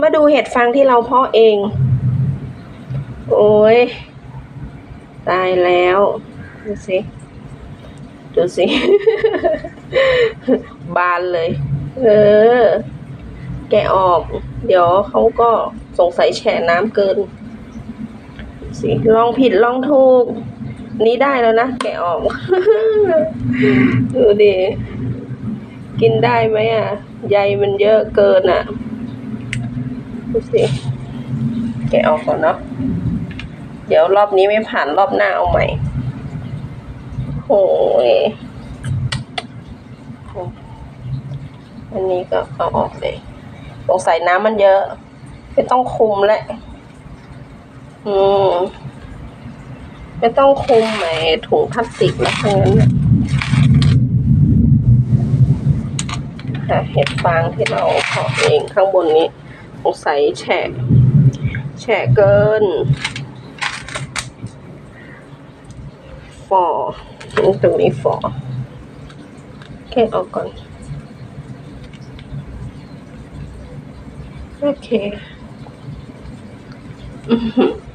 มาดูเห็ดฟางที่เราเพาะเอง โอ้ย ตายแล้ว ดูสิ ดูสิ บานเลย เออ แกะออก เดี๋ยวเขาก็สงสัยแช่น้ำเกิน สิลองผิดลองถูก นี้ได้แล้วนะ แกะออก ดูดิ กินได้ไหมอะ ใยมันเยอะเกินอะ ดูสิแกะออกก่อนเนาะเดี๋ยวรอบนี้ไม่ผ่านรอบหน้าเอาใหม่โอ้ยอันนี้ก็เอาออกเลยสงสัยน้ำมันเยอะไม่ต้องคุมแล้วอืมไม่ต้องคุมไอ้ถุงพลาสติกแล้วทั้งนั้นน่ะค่ะเห็ดฟางที่เราเพาะเองข้างบนนี้ ใสแฉะแฉะเกินฟอตรงนี้ฟอแค่ออกก่อน โอเค อื้อหือ